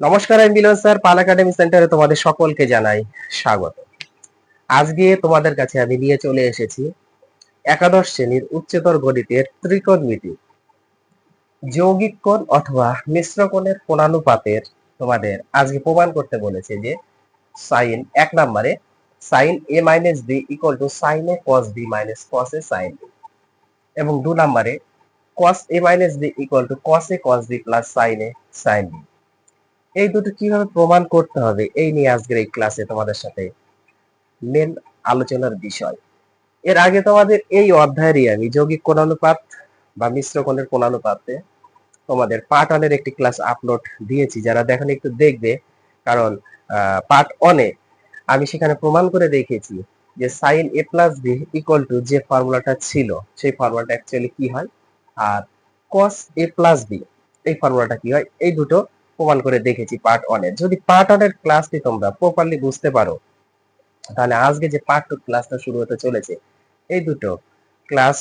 নমস্কার, আমি মিলন স্যার, পাল একাডেমি সেন্টারে তোমাদের সকলকে জানাই স্বাগত। আজকে তোমাদের কাছে আমি নিয়ে চলে এসেছি একাদশ শ্রেণির উচ্চতর গণিতের ত্রিকোণমিতি। যৌগিক কোণ অথবা মিশ্র কোণের কোণানুপাতের তোমাদের আজকে প্রমাণ করতে বলেছে যে সাইন এক নম্বরে sine A minus B equal to sine A cos B minus cos A sine B এবং দু নম্বরে cos A minus B equal to cos A cos B plus sine A sine B এই দুটো কীভাবে প্রমাণ করতে হবে? এই নিয়ে আজকের এই ক্লাসে তোমাদের সাথে মেন আলোচনার বিষয়। এর আগে তোমাদের এই অধ্যায়েরই আমি যৌগিক কোণানুপাত বা মিশ্র কোণের কোণানুপাতে তোমাদের পার্ট ওয়ানের একটি ক্লাস আপলোড দিয়েছি। যারা দেখেন একটু দেখবে, কারণ পার্ট ওয়ানে আমি সেখানে প্রমাণ করে দেখেছি যে sine A plus B equal to যে ফর্মুলাটা ছিল, সেই ফর্মুলাটা অ্যাকচুয়ালি কি হয়? আর কস এ প্লাস বি এই ফর্মুলাটা কি হয়? এই দুটো প্রমাণ করে দেখেছি পার্ট ওয়ানের যদি পার্ট ওয়ানের ক্লাসটি তোমরা প্রপারলি বুঝতে পারো, তাহলে আজকে যে পার্ট টু ক্লাসটা শুরু হতে চলেছে, এই দুটো ক্লাস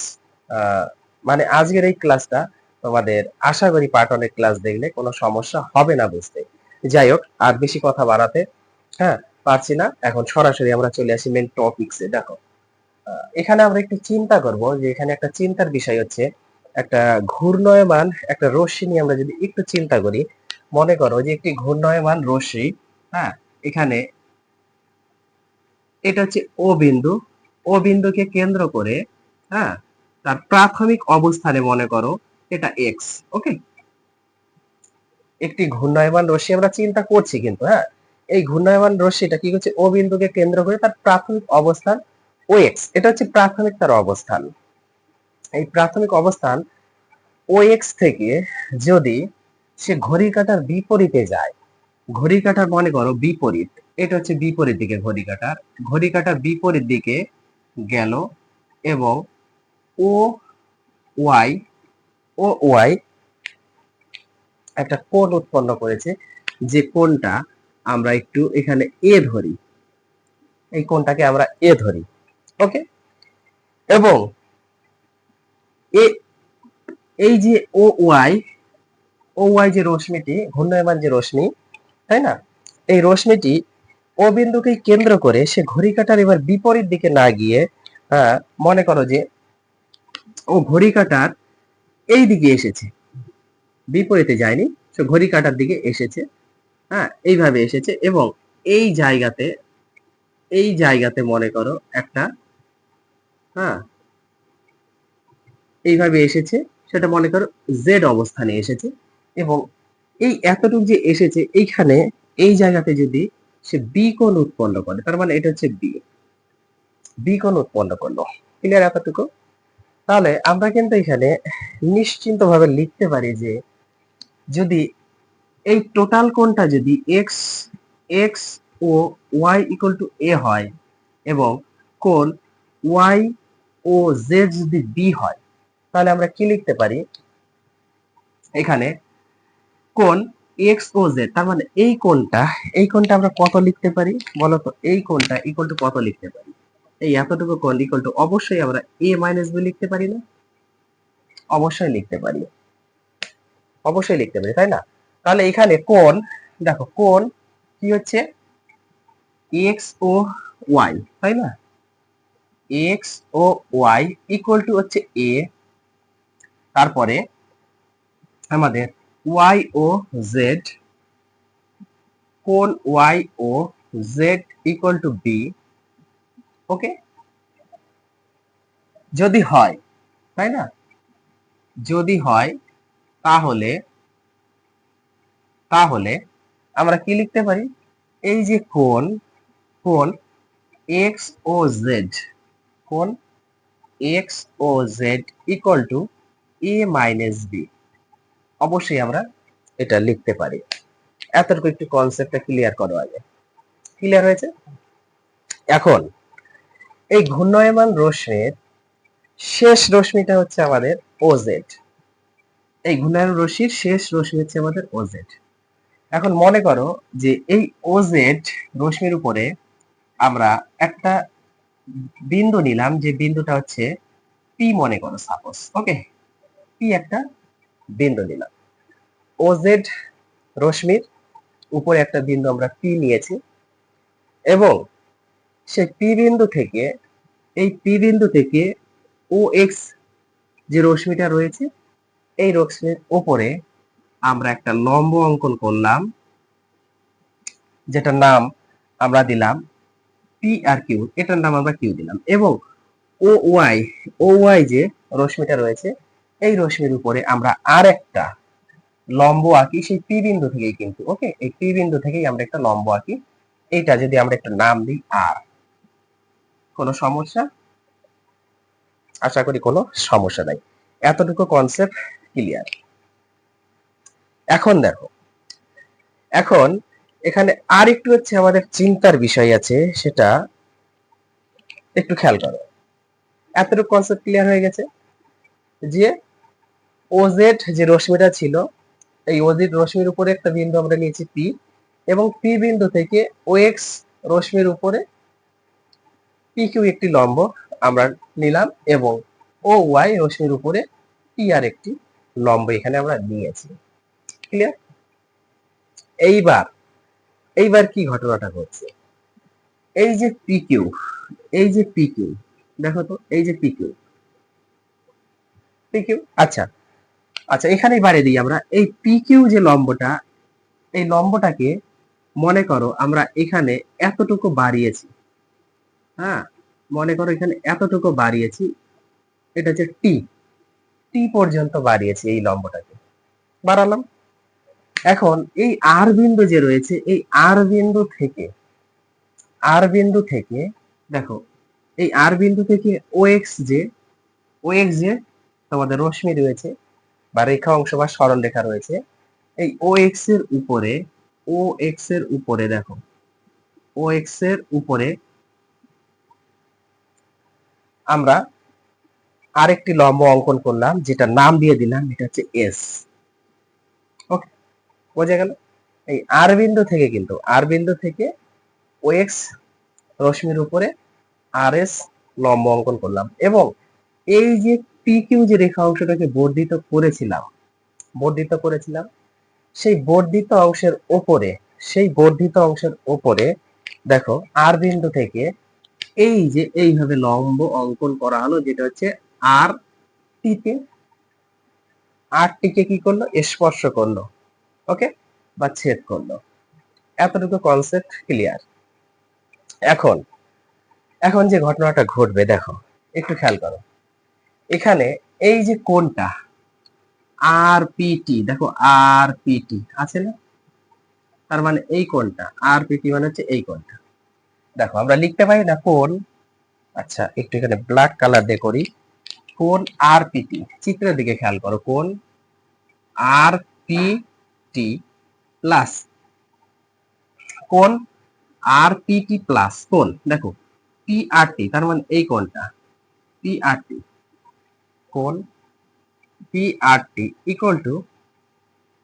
মানে আজকের এই ক্লাসটা তোমাদের আশা করি পার্ট ওয়ানের ক্লাস দেখলে কোনো সমস্যা হবে না বুঝতে। যাই হোক, আর বেশি কথা বাড়াতে হ্যাঁ পারছি না। এখন সরাসরি আমরা চলে আসি মেন টপিকসে দেখো এখানে আমরা একটু চিন্তা করব যে এখানে একটা চিন্তার বিষয় হচ্ছে, একটা ঘূর্ণয়মান, একটা রশ্মি নিয়ে আমরা যদি একটু চিন্তা করি মনে করো যে একটি ঘূর্ণয়মান রশ্মি হ্যাঁ এখানে এটা হচ্ছে ও বিন্দু। ও বিন্দুকে কেন্দ্র করে হ্যাঁ তার প্রাথমিক অবস্থানে মনে করো এটা এক্স ওকে একটি ঘূর্ণায়মান রশ্মি আমরা চিন্তা করছি কিন্তু হ্যাঁ? এই ঘূর্ণায়মান রশ্মিটা কি করছে? ও বিন্দুকে কেন্দ্র করে তার প্রাথমিক অবস্থান ও এক্স এটা হচ্ছে প্রাথমিক তার অবস্থান। এই প্রাথমিক অবস্থান ও এক্স থেকে যদি সে ঘড়ি কাটার বিপরীতে যায়। ঘড়ি কাটার মনে করো বিপরীত। এটা হচ্ছে বিপরীত দিকে ঘড়ি কাটার ঘড়ি কাটার বিপরীত দিকে গেল এবং ও ওয়াই ও ওয়াই একটা কোণ উৎপন্ন করেছে। যে কোণটা আমরা একটু এখানে এ ধরি। এই কোণটাকে আমরা এ ধরি। ওকে? এবং এই যে ও ওয়াই ও ওয়াই যে রশ্মিটি, ঘূর্ণায়মান যে রশ্মি, তাই না? এই রশ্মিটি ও বিন্দুকে কেন্দ্র করে সে ঘড়ি কাটার এবার বিপরীত দিকে না গিয়ে মনে করো যে ও ঘড়ি কাটার এই দিকে এসেছে। বিপরীতে যায়নি, সে ঘড়ি কাটার দিকে এসেছে। হ্যাঁ এইভাবে এসেছে এবং এই জায়গাতে এই জায়গাতে মনে করো একটা হ্যাঁ এইভাবে এসেছে, সেটা মনে করো জেড অবস্থানে এসেছে। এবং এই এতটুক যে এসেছে এইখানে, এই জায়গাতে যদি সে বি কোণ উৎপন্ন করে, তার মানে এটা হচ্ছে বি বি কোণ উৎপন্ন করল। ক্লিয়ার এতটুকু? তাহলে আমরা কিন্তু এখানে নিশ্চিন্ত ভাবে লিখতে পারি যে যদি এই টোটাল কোণটা যদি X X O Y equal to A হয় এবং কোণ ওয়াই ও জেড যদি বি হয়, তাহলে আমরা কি লিখতে পারি? এখানে কোণ এক্স ও জেড তার মানে এই কোণটা এই কোণটা আমরা কত লিখতে পারি? বলো তো এই কোণটা ইকুয়াল টু কত লিখতে পারি? এই এতটুকু কোণ ইকুয়াল টু অবশ্যই আমরা এ মাইনাস বি লিখতে পারি না। অবশ্যই লিখতে পারি। অবশ্যই লিখতে পারি, তাই না? তাহলে এখানে কোণ, দেখো কোণ কি হচ্ছে? এক্স ও ওয়াই তাই না? X O Y equal to হচ্ছে এ তারপরে আমাদের ওয়াই ও জেড কোন Y O Z equal to B okay যদি হয়, তাই না? যদি হয়, তাহলে তাহলে আমরা কি লিখতে পারি? এই যে কোন কোন এক্স ও জেড কোন X O Z equal to A minus B অবশ্যই আমরা এটা লিখতে পারি। এতটুকু একটু কনসেপ্টটা ক্লিয়ার করো আগে। ক্লিয়ার হয়েছে? এখন, এই ঘূর্ণায়মান রশ্মির শেষ রশ্মিটা হচ্ছে আমাদের ওজেড এই ঘূর্ণায়মান রশ্মির শেষ রশ্মি হচ্ছে আমাদের ওজেড এখন মনে করো যে এই ওজেড রশ্মির উপরে আমরা একটা বিন্দু নিলাম, যে বিন্দুটা হচ্ছে পি মনে করো সাপোজ ওকে পি একটা বিন্দু নিলাম। ওজেড রশ্মির উপরে একটা বিন্দু আমরা পি নিয়েছি এবং সেই পি বিন্দু থেকে, এই পি বিন্দু থেকে ও এক্স যে রশ্মিটা রয়েছে, এই রশ্মির উপরে আমরা একটা লম্ব অঙ্কন করলাম, যেটার নাম আমরা দিলাম পি আর কিউ এটার নাম আমরা কিউ দিলাম এবং ও ওয়াই ও ওয়াই যে রশ্মিটা রয়েছে এই রশ্মির উপরে আমরা আর একটা লম্ব আঁকি, সেই পি বিন্দু থেকেই কিন্তু ওকে এই পি বিন্দু থেকেই আমরা একটা লম্ব আঁকি। এইটা যদি আমরা একটা নাম দিই, আর। কোনো সমস্যা? আশা করি কোনো সমস্যা নাই। এতটুকু কনসেপ্ট ক্লিয়ার এখন দেখো, এখন এখানে আর একটু হচ্ছে আমাদের চিন্তার বিষয় আছে, সেটা একটু খেয়াল করো। এতটুকু কনসেপ্ট ক্লিয়ার হয়ে গেছে? যে ওজেড যে রশ্মিটা ছিল, এই ওজেড রশ্মির উপরে একটা বিন্দু আমরা নিয়েছি পি এবং পি বিন্দু থেকে ও এক্স রশ্মির উপরে পি কিউ একটি লম্ব আমরা নিলাম এবং ও ওয়াই রশ্মির উপরে পি আর একটি লম্ব এখানে আমরা নিয়েছি। ক্লিয়ার এইবার এইবার কি ঘটনাটা ঘটছে? এই যে পি কিউ, এই যে পি কিউ, দেখো তো, এই যে পি কিউ। P Q? আচ্ছা আচ্ছা এখানেই বাড়িয়ে দিই আমরা। এই পি কিউ যে লম্বটা, এই লম্বটাকে মনে করো আমরা এখানে এতটুকু বাড়িয়েছি। হ্যাঁ মনে করো এখানে এতটুকু বাড়িয়েছি, এটা হচ্ছে টি টি পর্যন্ত বাড়িয়েছি এই লম্বটাকে। বাড়ালাম। এখন এই আর বিন্দু যে রয়েছে, এই আর বিন্দু থেকে আর বিন্দু থেকে, দেখো, এই আর বিন্দু থেকে ও এক্স যে ও এক্স যে তোমাদের রশ্মি রয়েছে বা রেখা অংশ বা সরল রেখা রয়েছে। এই ও এক্সের উপরে ও এক্সের উপরে দেখো ও এক্সের উপরে আমরা আরেকটি লম্ব অঙ্কন করলাম যেটা নাম দিয়ে দিলাম, এটা হচ্ছে এস ওকে বোঝা গেল? এই আর বিন্দু থেকে কিন্তু আর বিন্দু থেকে ও এক্স রশ্মির উপরে আর এস লম্ব অঙ্কন করলাম। এবং এই যে পি কিউ যে রেখা অংশটাকে বর্ধিত করেছিলাম বর্ধিত করেছিলাম, সেই বর্ধিত অংশের ওপরে, সেই বর্ধিত অংশের ওপরে দেখো আর বিন্দু থেকে এই যে এইভাবে লম্ব অঙ্কন করা হলো, যেটা হচ্ছে আর টিতে আর টিকে কি করল? স্পর্শ করল ওকে বা ছেদ করল। এতটুকু কনসেপ্ট ক্লিয়ার এখন এখন যে ঘটনাটা ঘটবে, দেখো, একটু খেয়াল করো। এখানে এই যে কোনটা আর পিটি দেখো আর পিটি আছে না? তার মানে এই কোনটা আর পিটি মানে হচ্ছে এই কোনটা দেখো, আমরা লিখতে পারি না কোন আচ্ছা একটু এখানে ব্ল্যাক কালার দিয়ে করি। কোন আর পিটি চিত্রের দিকে খেয়াল করো কোন আর পিটি প্লাস কোন আর পিটি প্লাস কোন দেখো পি আর টি তার মানে এই কোনটা পি আর টি কোন P R T equal to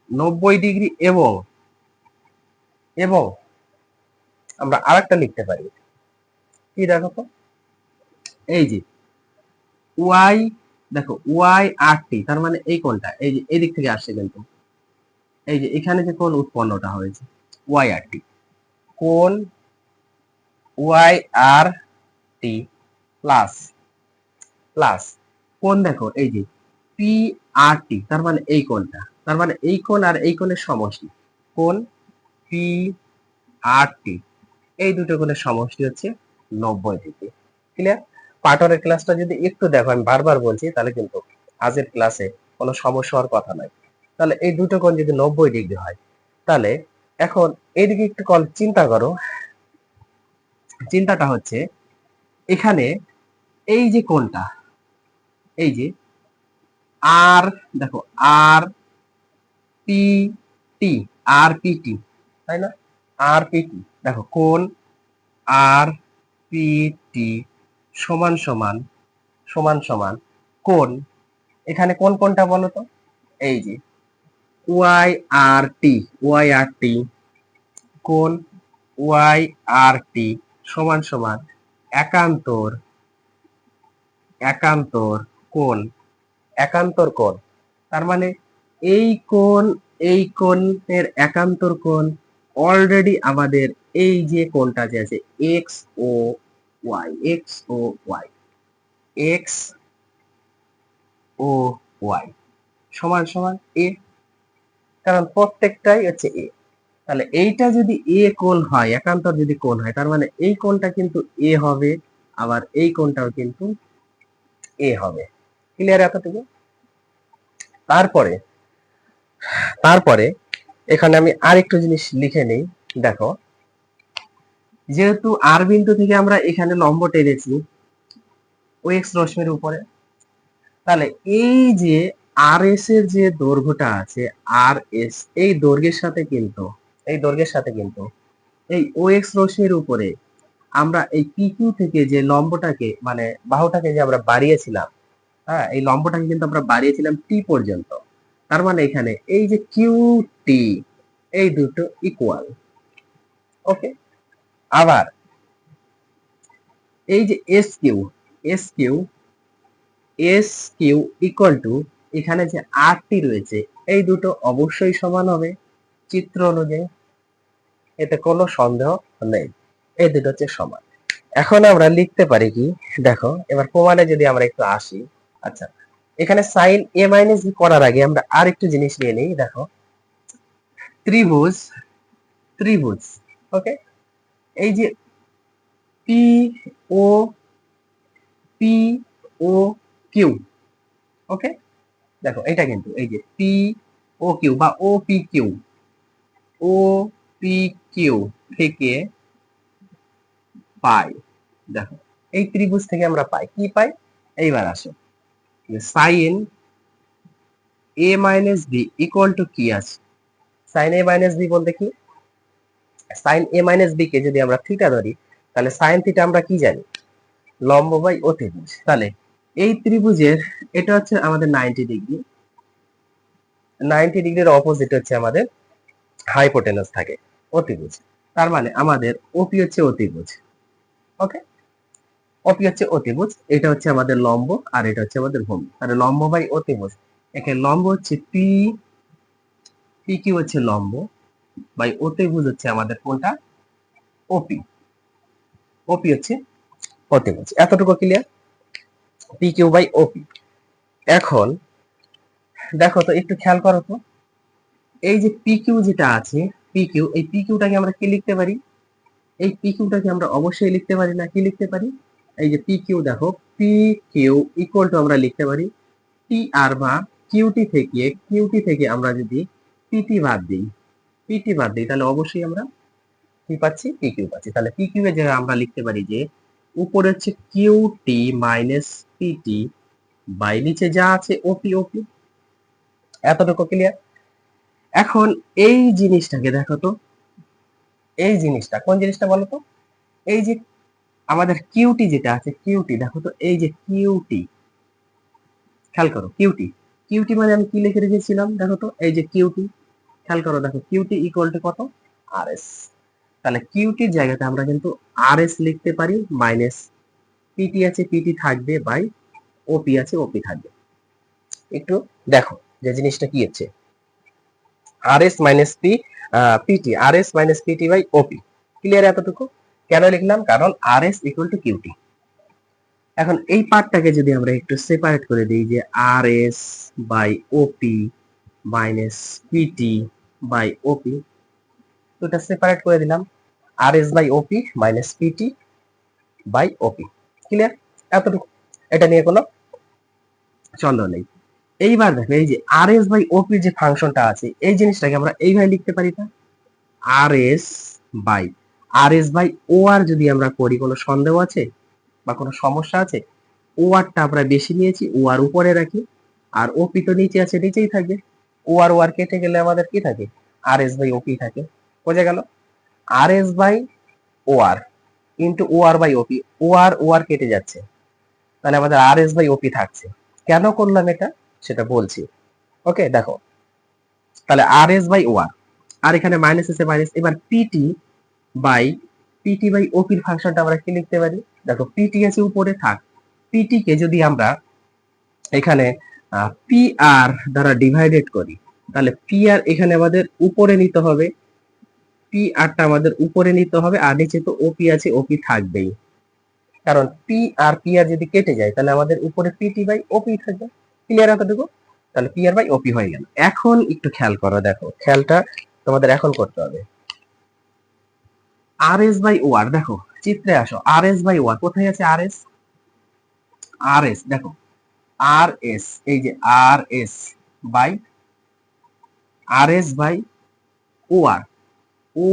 নব্বই ডিগ্রি এবং এবং আমরা আরেকটা লিখতে পারি। কি দেখো তো? এই যে ওয়াই দেখো ওয়াই আর টি তার মানে এই কোনটা এই যে এদিক থেকে আসছে কিন্তু। এই যে এখানে যে কোন উৎপন্নটা হয়েছে ওয়াই আর টি কোন Y R T plus plus কোন দেখো, এই যে পি আর টি তার মানে এই কোনটা তার মানে এই কোণ আর এই কোণের সমষ্টি। কোন পি আর টি এই দুটো কোণের সমষ্টি হচ্ছে নব্বই ডিগ্রি। ক্লিয়ার পাটনের ক্লাসটা যদি একটু দেখো, আমি বারবার বলছি, তাহলে কিন্তু আজের ক্লাসে কোনো সমস্যা হওয়ার কথা নয়। তাহলে এই দুটো কোণ যদি নব্বই ডিগ্রি হয়, তাহলে এখন এইদিকে একটু কল চিন্তা করো। চিন্তাটা হচ্ছে, এখানে এই যে কোনটা এই যে আর, দেখো, আর পি টি আর পি টি তাই না? আর পি টি দেখো, কোন? আর পি টি সমান সমান সমান সমান, কোন? এখানে কোন কোনটা বলো তো? এই যে Y R T Y R T কোন? ওয়াই আর টি সমান সমান, একান্তর একান্তর কোন একান্তর কোণ। তার মানে এই কোণ, এই কোণের একান্তর কোণ অলরেডি আমাদের এই যে কোনটা যে আছে X O Y X O Y X O Y সমান সমান এ কারণ প্রত্যেকটাই হচ্ছে এ তাহলে এইটা যদি এ কোণ হয়, একান্তর যদি কোণ হয়, তার মানে এই কোণটা কিন্তু এ হবে, আবার এই কোণটাও কিন্তু এ হবে। ক্লিয়ার এতটুকু তারপরে তারপরে এখানে আমি আরেকটু জিনিস লিখে নেই, দেখো। যেহেতু আর বিন্দু থেকে আমরা এখানে লম্ব টেনেছি ও এক্স রশ্মির উপরে, তাহলে এই যে আর এস এর যে দৈর্ঘ্যটা আছে আর এস এই দৈর্ঘ্যের সাথে কিন্তু, এই দৈর্ঘ্যের সাথে কিন্তু, এই ও এক্স রশ্মির উপরে আমরা এই পি কিউ থেকে যে লম্বটাকে মানে বাহুটাকে যে আমরা বাড়িয়েছিলাম হ্যাঁ এই লম্বটাকে কিন্তু আমরা বাড়িয়েছিলাম টি পর্যন্ত। তার মানে এখানে এই যে কিউ টি এই দুটো ইকুয়াল ওকে আবার, এই যে S Q S Q S Q equal to এখানে যে আর টি রয়েছে, এই দুটো অবশ্যই সমান হবে। চিত্র অনুযায়ী, এতে কোনো সন্দেহ নেই। এই দুটো হচ্ছে সমান। এখন আমরা লিখতে পারি কি, দেখো, এবার প্রমাণে যদি আমরা একটু আসি। আচ্ছা এখানে সাইন এ মাইনাস বি করার আগে আমরা আর একটু জিনিস নিয়ে নিই, দেখো। ত্রিভুজ ত্রিভুজ ওকে এই যে P O P O Q okay দেখো, এটা কিন্তু, এই যে পি ও কিউ বা O P Q O P Q থেকে পাই, দেখো। এই ত্রিভুজ থেকে আমরা পাই, কি পাই? এইবার আসো। Sine A minus B equal to কি আছে। সাইন এ মাইনাস বি বলতে কি? সাইন এ মাইনাস বি কে যদি আমরা থিটা ধরি, তাহলে সাইন থিটা আমরা কি জানি? লম্ব বাই অতিভুজ। তাহলে এই ত্রিভুজের, এটা হচ্ছে আমাদের নাইনটি ডিগ্রি নাইনটি ডিগ্রির অপোজিট হচ্ছে আমাদের হাইপোটেনাস থাকে, অতিভুজ। তার মানে আমাদের ওপি হচ্ছে অতিভুজ। ওকে ওপি হচ্ছে অতিভুজ, এটা হচ্ছে আমাদের লম্ব আর এটা হচ্ছে আমাদের ভূমি। তাহলে লম্ব বাই অতিভুজ এখানে লম্ব হচ্ছে পি পি কিউ হচ্ছে লম্ব বাই অতিভুজ হচ্ছে আমাদের কোনটা? ওপি ওপি হচ্ছে অতিভুজ। এতটুকু clear P Q by OP এখন দেখো তো, একটু খেয়াল করো তো, এই যে পি কিউ যেটা আছে পি কিউ এই পি কিউটাকে আমরা কি লিখতে পারি? এই পি কিউটাকে আমরা অবশ্যই লিখতে পারি না, কি লিখতে পারি? এই যে পি কিউ দেখো পি কিউ ইকুয়াল টু আমরা লিখতে পারি টি আর বা কিউটি থেকে কিউটি থেকে আমরা যদি পিটি বাদ দিই পিটি বাদ দিই, তাহলে অবশ্যই আমরা কি পাচ্ছি পি কিউ পাচ্ছি। তাহলে পি কিউ এর জায়গায় আমরা লিখতে পারি যে, উপরে হচ্ছে কিউটি মাইনাস পিটি বাই নিচে যা আছে ওপি ওপি এতটুকু ক্লিয়ার এখন এই জিনিসটাকে দেখো তো, এই জিনিসটা, কোন জিনিসটা বলো তো এই যে আমাদের কিউটি যেটা আছে কিউটি দেখো তো, এই যে কিউটি খেয়াল করো কিউটি কিউটি মানে আমি কি লিখে রেখেছিলাম? দেখো তো, এই যে কিউটি খেয়াল করো, দেখো কিউটি ইকুয়াল টু কত? আর এস তাহলে কিউটির জায়গাতে আমরা কিন্তু আর এস লিখতে পারি মাইনাস পিটি আছে পিটি থাকবে বাই ওপি আছে ওপি থাকবে। একটু দেখো যে জিনিসটা কি হচ্ছে। R S minus P PT R S minus PT by OP clear এতটুকু? কেন লিখলাম? কারণ R S equal to QT এখন এই পার্টটাকে যদি আমরা একটু সেপারেট করে দিই যে R S by OP minus PT by OP এটা সেপারেট করে দিলাম। R S by OP minus PT by OP clear এতটুকু। এটা নিয়ে কোনো চন্দ্র নেই। এইবার দেখো, এই যে আর এস বাই ওপি যে ফাংশনটা আছে, এই জিনিসটাকে আমরা এইভাবে লিখতে পারি না R S by R S by O R যদি আমরা করি, কোনো সন্দেহ আছে? বা কোনো সমস্যা আছে? ও আরটা আমরা বেশি নিয়েছি ও আর উপরে রাখি। আর ওপি তো নিচে আছে, নিচেই থাকবে ও আর ও আর কেটে গেলে আমাদের কি থাকে? আর এস বাই ওপি থাকে। বোঝা গেল? R S by O R into O R by OP O R O R কেটে যাচ্ছে। তাহলে আমাদের আর এস বাই ওপি থাকছে। কেন করলাম এটা? সেটা বলছি। ওকে দেখো। তাহলে আর এস বাই ও আর আর এখানে মাইনাস আছে মাইনাস এবার পিটি বাই পিটি বাই ওপির ফাংশনটা আমরা কি লিখতে পারি? দেখো পিটি আছে উপরে থাক। পিটি কে যদি আমরা এখানে পি আর দ্বারা ডিভাইডেড করি, তাহলে পি আর এখানে আমাদের উপরে নিতে হবে। পি আরটা আমাদের উপরে নিতে হবে, আর নিচে তো ওপি আছে ওপি থাকবেই। কারণ পি আর পি আর যদি কেটে যায়, তাহলে আমাদের উপরে পিটি বাই ওপি থাকবে। ক্লিয়ার এতটুকু তাহলে পি আর বাই ওপি হয়ে গেল। এখন একটু খেয়াল করো, দেখো, খেয়ালটা তোমাদের এখন করতে হবে। আর এস বাই ও আর দেখো, চিত্রে আসো আর এস বাই ও আর কোথায় আছে আর এস আর এস দেখো আর এস এই যে R S by R S by O R O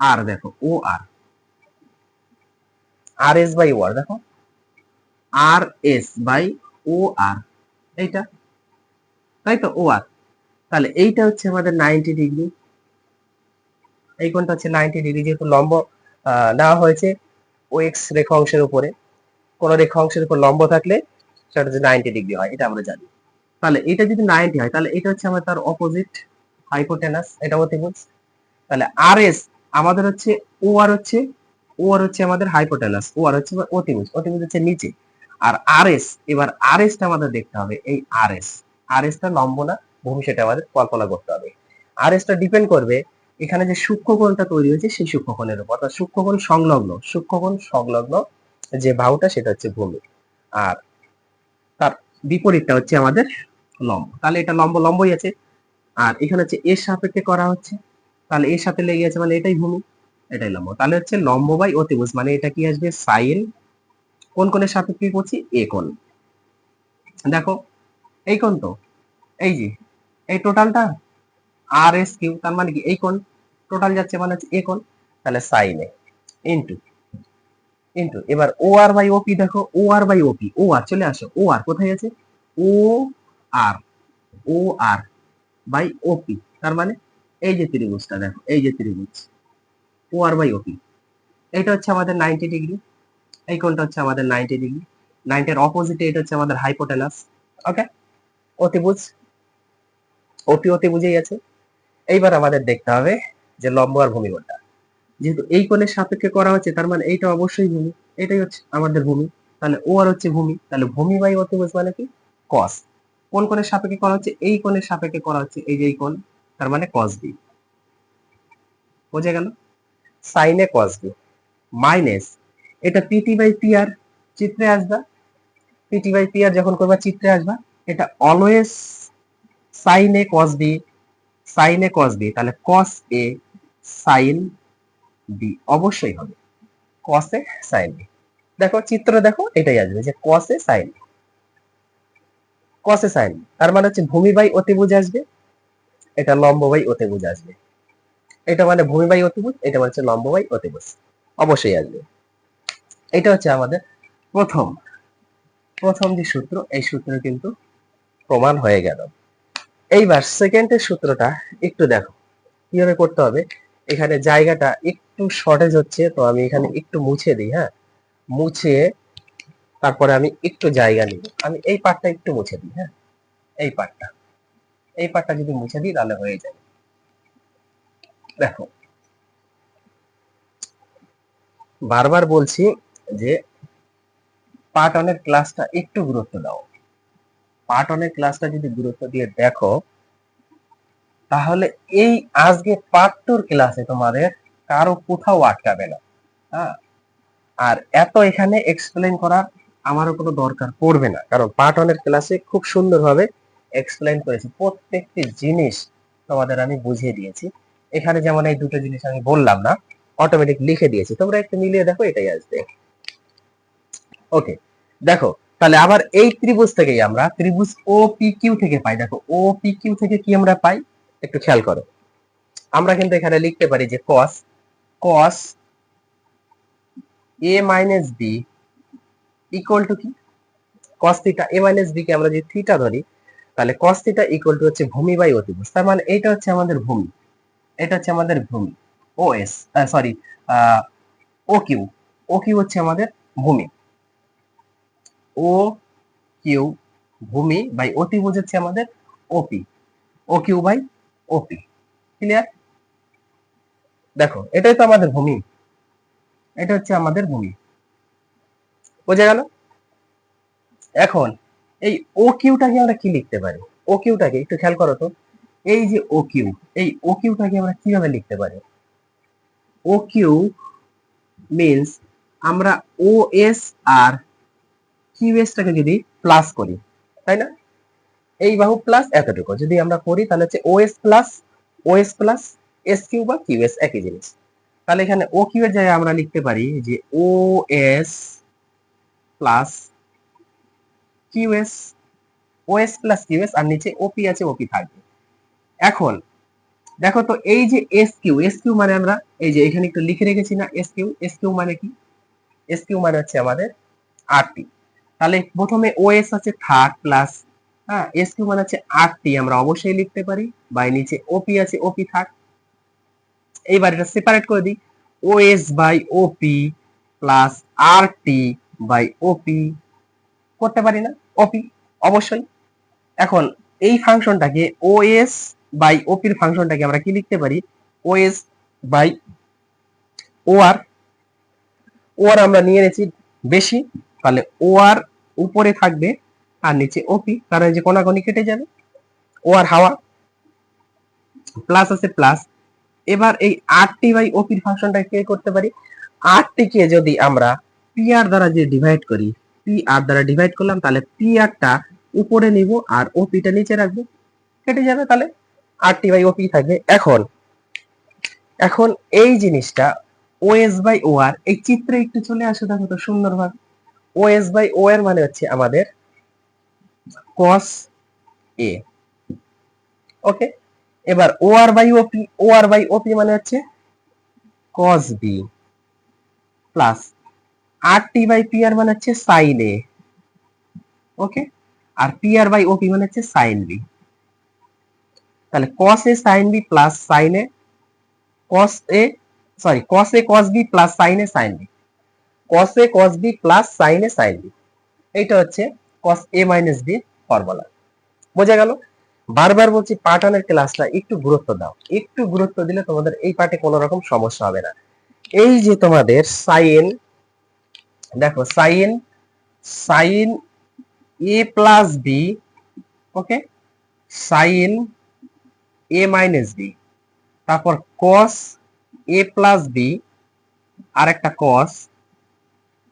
R দেখো O R R S by O R দেখো আর এস বাই ও আর এইটা, তাই তো ও আর তাহলে এইটা হচ্ছে আমাদের নাইনটি ডিগ্রি এই কোণটা হচ্ছে নাইনটি ডিগ্রি যেহেতু লম্ব নেওয়া হয়েছে ও এক্স রেখা অংশের উপরে। কোন রেখা অংশের উপর লম্ব থাকলে সেটা হচ্ছে নাইনটি ডিগ্রি হয়, এটা আমরা জানি। তাহলে এটা যদি নাইনটি হয়, তাহলে এটা হচ্ছে আমার তার অপোজিট হাইপোটেনাস এটা অতিভুজ তাহলে আর এস আমাদের হচ্ছে ও আর হচ্ছে ও আর হচ্ছে আমাদের হাইপোটেনাস ও আর হচ্ছে অতিভুজ অতিভুজ হচ্ছে নিচে। আর আর এস এবার আর এসটা আমাদের দেখতে হবে, এই আর এস আর এসটা লম্ব না, ভূমি সেটা আমাদের কল্পনা করতে হবে। আর এসটা ডিপেন্ড করবে এখানে যে সূক্ষ্মকোণটা তৈরি হয়েছে সেই সূক্ষ্মকোণের উপর, অর্থাৎ সূক্ষ্মকোণ সংলগ্ন সূক্ষ্মকোণ সংলগ্ন যে বাহুটা সেটা হচ্ছে ভূমি। আর তার বিপরীতটা হচ্ছে আমাদের লম্ব। তাহলে এটা লম্ব লম্বই আছে। আর এখানে হচ্ছে এর সাপেক্ষে করা হচ্ছে। তাহলে এর সাথে লেগে আছে মানে এটাই ভূমি, এটাই লম্ব। তাহলে হচ্ছে লম্ব বাই অতিভুজ মানে এটা কি আসবে? সাইন। কোন কোণের সাপেক্ষে করছি? এ কোণ। দেখো, এই কোণ তো, এই যে, এই টোটালটা আর এস কিউ তার মানে কি? এই কোণ। টোটাল যাচ্ছে মানে হচ্ছে এ কোণ তাহলে সাইন এ ইন্টু ইন্টু এবার ও আর বাই ওপি দেখো O R by OP O আর চলে আসো ও আর কোথায় আছে? ও আর ও আর বাই ওপি তার মানে এই যে ত্রিভুজটা দেখো, এই যে ত্রিভুজ ও আর বাই ওপি এটা হচ্ছে আমাদের নাইনটি ডিগ্রি এই কোণটা হচ্ছে আমাদের নাইনটি ডিগ্রি নাইনটির অপোজিটে এটা হচ্ছে আমাদের হাইপোটেনাস ওকে অতিভুজ ওপি অতিভুজেই আছে। এইবার আমাদের দেখতে হবে যে লম্ব আর ভূমি যেহেতু এই কোণের সাপেক্ষে করা হচ্ছে, তার মানে এইটা অবশ্যই ভূমি, এটাই হচ্ছে আমাদের ভূমি। তাহলে ও আর হচ্ছে ভূমি, তাহলে ভূমি বাই অতিভুজ মানে কি? কস কোন কোণের সাপেক্ষে করা হচ্ছে? এই কোণের সাপেক্ষে করা হচ্ছে এই যে এই কোণ, তার মানে কস বি বোঝা গেল? সাইনে কস বি মাইনাস এটা পিটি বাই পি আর চিত্রে আসবা। পিটি বাই পি আর যখন করবা চিত্রে আসবা, এটা always sine cos B sine cos B তাহলে কস এ সাইন বি অবশ্যই হবে। কস সাইন বি দেখো, চিত্র দেখো, এটাই আসবে যে কস সাইন কস এ সাইন তার মানে হচ্ছে ভূমি বাই অতিভুজ আসবে, এটা লম্ব বাই অতিভুজ আসবে। এটা মানে ভূমি বাই অতিভুজ, এটা মানে হচ্ছে লম্ব বাই অতিভুজ, অবশ্যই আসবে। এটা হচ্ছে আমাদের প্রথম প্রথম যে সূত্র, এই সূত্র কিন্তু প্রমাণ হয়ে গেল। এইবার সেকেন্ডের সূত্রটা একটু দেখো, কীভাবে করতে হবে? এখানে জায়গাটা একটু শর্টেজ হচ্ছে, তো আমি এখানে একটু মুছে দিই হ্যাঁ? মুছে তারপরে আমি একটু জায়গা নিব। আমি এই পার্টটা একটু মুছে দিই হ্যাঁ? এই পার্টটা এই পার্টটা যদি মুছে দিই, তাহলে হয়ে যায় দেখো। বারবার বলছি যে পার্ট অনের ক্লাসটা একটু গুরুত্ব দাও। পার্ট অনের ক্লাসটা যদি গুরুত্ব দিয়ে দেখো তাহলে এই আজকে পার্ট টুর ক্লাসে তোমাদের কারও কোথাও আটকাবে না। হ্যাঁ? আর এত এখানে এক্সপ্লেন করার আমারও কোনো দরকার পড়বে না। কারণ পার্ট ওয়ানের ক্লাসে খুব সুন্দরভাবে এক্সপ্লেন করেছি। প্রত্যেকটি জিনিস তোমাদের আমি বুঝিয়ে দিয়েছি। এখানে যেমন এই দুটো জিনিস আমি বললাম না অটোমেটিক লিখে দিয়েছি। তোমরা একটু মিলিয়ে দেখো, এটাই আসবে। ওকে দেখো, তাহলে আবার এই ত্রিভুজ থেকেই আমরা ত্রিভুজ ও পি কিউ থেকে পাই। দেখো ও পি কিউ থেকে কি আমরা পাই? একটু খেয়াল করো। আমরা কিন্তু এখানে লিখতে পারি যে cos cos a minus B equal to কি? cos theta a minus B কে আমরা যদি থিটা ধরি, তাহলে cos থিটা ইকুয়াল টু হচ্ছে ভূমি বাই অতিভুজ। তার মানে এটা হচ্ছে আমাদের ভূমি। এটা হচ্ছে আমাদের ভূমি। O S sorry O Q O Q হচ্ছে আমাদের ভূমি। ও কিউ ভূমি বাই অতিভুজ হচ্ছে আমাদের OP O Q by OP clear দেখো, এটাই তো আমাদের ভূমি। এটা হচ্ছে আমাদের ভূমি। বোঝা গেল? এখন, এই ও কিউটাকে আমরা কি লিখতে পারি? ও কিউটাকে একটু খেয়াল করো তো। এই যে ও কিউ এই ও কিউটাকে আমরা কীভাবে লিখতে পারি? ও কিউ মিনস আমরা ও এস আর কিউ এসটাকে যদি প্লাস করি, তাই না? এই বাহু প্লাস এতটুকু। যদি আমরা করি, তাহলে হচ্ছে O S plus O S plus S Q বা কিউ এস একই জিনিস। তাহলে এখানে ও কিউ এর জায়গায় আমরা লিখতে পারি যে O S plus QS S plus QS আর নিচে ওপি আছে ওপি থাকবে। এখন, দেখো তো এই যে এস কিউ এস কিউ মানে আমরা, এই যে এখানে একটু লিখে রেখেছি না এস কিউ এস কিউ মানে কি? এস কিউ মানে হচ্ছে আমাদের আরটি তাহলে প্রথমে ওএস আছে থার্ড প্লাস হ্যাঁ এস কিউ মানে হচ্ছে আরটি আমরা অবশ্যই লিখতে পারি বাই নিচে ওপি আছে ওপি থাক। এইবার এটা সেপারেট করে দিই। OS by OP plus RT by OP করতে পারি না? ওপি অবশ্যই। এখন এই ফাংশনটাকে ওএস বাই ওপির ফাংশনটাকে আমরা কি লিখতে পারি? ওএস বাই ওআর ওআর আমরা নিয়ে নিয়েছি বেশি, তাহলে ওআর উপরে থাকবে। আর নিচে ওপি কারণ এই যে কোনাকোনি কেটে যাবে। ও আর হাওয়া প্লাস আছে প্লাস এবার এই আরটি বাই ওপির ফাংশনটা কে করতে পারি? আরটি কে যদি আমরা পি আর দ্বারা যে ডিভাইড করি পি আর দ্বারা ডিভাইড করলাম, তাহলে পি আরটা উপরে নিব আর ওপিটা নিচে রাখব। কেটে যাবে তাহলে আর টি বাই ওপি থাকবে এখন। এখন এই জিনিসটা ওএস বাই ও আর এই চিত্রে একটু চলে আসে দেখো তো সুন্দরভাবে। ওএস বাই ও এর মানে হচ্ছে আমাদের কস এ ওকে এবার ও R by OP O R by ওপি মানে হচ্ছে cos B plus R T by P R মানে হচ্ছে sine A okay R P R by ওপি মানে হচ্ছে সাইন বি তাহলে cos A sin b plus sin A cos A sorry cos A cos b plus sin A sin b. cos A cos b plus sin A sin b. এইটা হচ্ছে cos a minus b formula বোঝা গেল? বারবার বলছি পাটানের ক্লাসটা একটু গুরুত্ব দাও। একটু গুরুত্ব দিলে তোমাদের এই পার্টে কোনো রকম সমস্যা হবে না। এই যে তোমাদের সাইন দেখো sine sine A plus B okay sine A minus B তারপর কস এ প্লাস বি আর একটা কস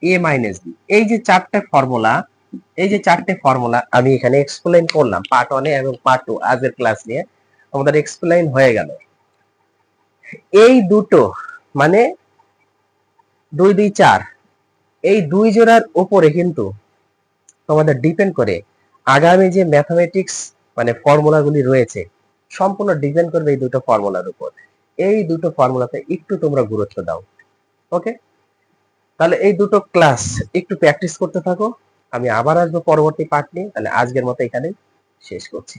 এ মাইনাস বি এই যে চারটে ফর্মুলা এই যে চারটে ফর্মুলা আমি এখানে এক্সপ্লেইন করলাম পার্ট ওয়ানে এবং পার্ট টু আজের ক্লাস নিয়ে, আমাদের এক্সপ্লেইন হয়ে গেল। এই দুটো মানে দুই দুই, চার, এই দুই জোড়ার উপরে কিন্তু তোমাদের ডিপেন্ড করে আগামী যে ম্যাথমেটিক্স মানে ফর্মুলাগুলি রয়েছে, সম্পূর্ণ ডিপেন্ড করবে এই দুটো ফর্মুলার উপর। এই দুটো ফর্মুলাতে একটু তোমরা গুরুত্ব দাও ওকে তাহলে এই দুটো ক্লাস একটু প্র্যাকটিস করতে থাকো। আমি আবার আসব পরবর্তী পাঠ নিয়ে তাহলে আজকের মতো এখানে শেষ করছি।